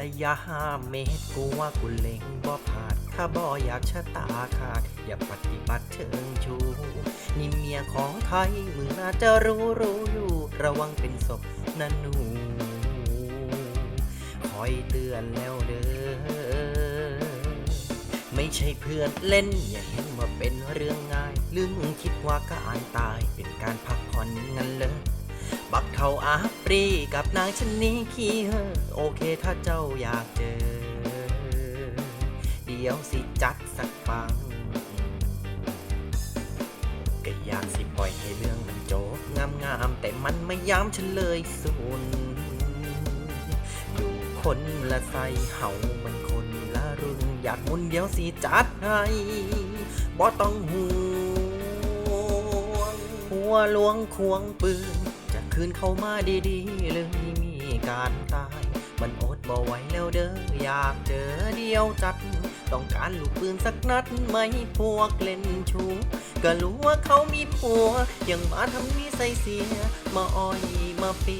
ระยะห้าเมตรกูว่ากูเล็งบ่ผ่านถ้าบ่อยากชะตาขาด อย่าปฏิบัติเชิงชู นี่เมียของไทยมึงน่าจะรู้รู้อยู่ ระวังเป็นศพนะหนูคอยเตือนแล้วเด้อไม่ใช่เพื่อนเล่น อย่าเห็นว่าเป็นเรื่องง่ายหรืมคิดว่าการตายเป็นการพักผ่อนงั้นเลย บักเทาอาปรีกับนางชนนี้ขี้เฮอโอเคถ้าเจ้าอยากเจอ เดี๋ยวสิจัดสักฟังก็อยากสิปล่อยให้เรื่องมันจบงามๆแต่มันไม่ย้ำฉันเลยสุนอยู่คนละใสเห่ามันคนละรุ่นอยากมุนเดี๋ยวสิจัดให้บ่ต้องห่วงหัวหลวงควงปืน คืนเข้ามาดีๆเลยมีการตาย มันอดบ่ไหวแล้วเด้ออยากเจอเดียวจัด ต้องการลูกปืนสักนัดไหมพวกเล่นชูก็รู้ว่าเขามีผัว ยังมาทำนิสัยเสีย มาอ้อยมาปี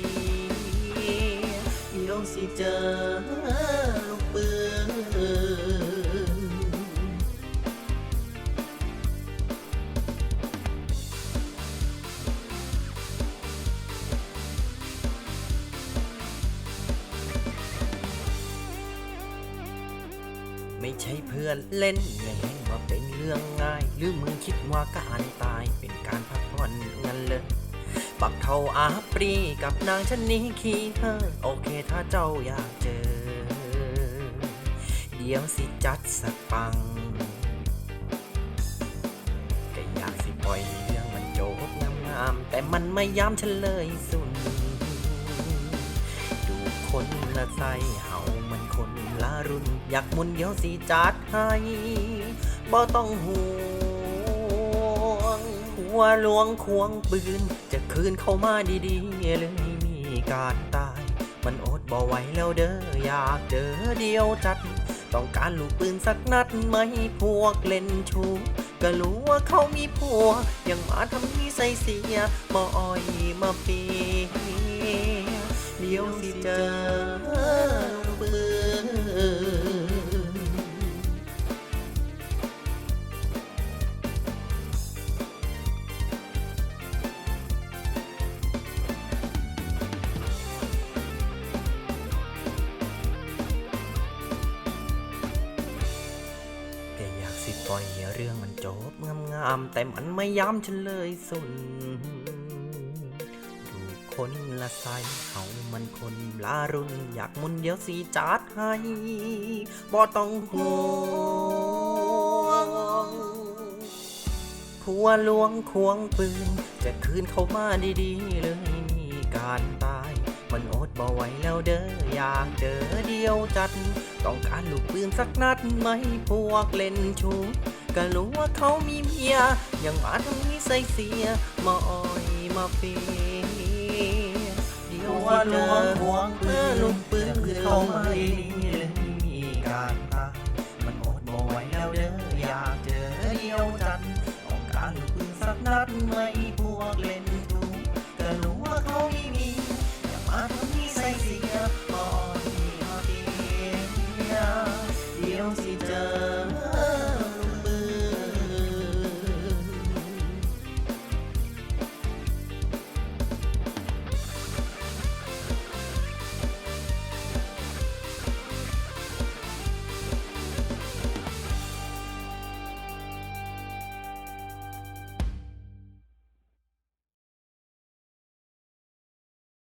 เดี๋ยวสิเจอลูกปืน ใช่เพื่อนเล่นอย่าเห็นว่าเป็นเรื่องง่าย หรือมึงคิดว่าการตายเป็นการพักผ่อนงั้นเลยปักเทาอาปรีกับนางชนนี้ขี้เธอโอเคถ้าเจ้าอยากเจอ เดี๋ยวสิจัดสักปังก็อยากสิปล่อยเรื่องมันโจบงามๆแต่มันไม่ย้ำเลยสุนดูคนละใสเห่า รุ่น อยากมุนเดี๋ยวสิจัดให้บ่ต้องห่วง หัวหลวงควงปืน จะคืนเข้ามาดีๆเลยมีการตาย มันอดบ่ไหวแล้วเด้ออยากเจอเดียวจัด ต้องการลูกปืนสักนัดไหมพวกเล่นชูก็รู้ว่าเขามีผัว ยังมาทำนิสัยเสียมาอ้อยมาเปียเดี๋ยวสิเจอ ปล่อยให้เรื่องมันจบงามๆแต่มันไม่ย้ำฉันเลยสุนดูคนละไซเขามันคนละรุ่นอยากมุนเดี๋ยวสีจัดให้บ่ต้องห่วงผัวหลวงควงปืน จะคืนเข้ามาดีๆเลยมีการตาย มันอดบ่ไหวแล้วเด้ออยากเจอเดียวจัด ต้องการลูกปืนสักนัดไหมพวกเล่นชูก็รู้ว่าเขามีเมียยังมาทำนี้ใส่เสีย มาอ่อยมาฟีเดี๋ยวว่าลวงหวงเมื่อลูกปืนคือเขาไม่เลยมีการตามันอดบ่ไว้แล้วเด้ออยากเจอเดียวจันต้องการลูกปืนสักนัดไหมพวกเล่น don't see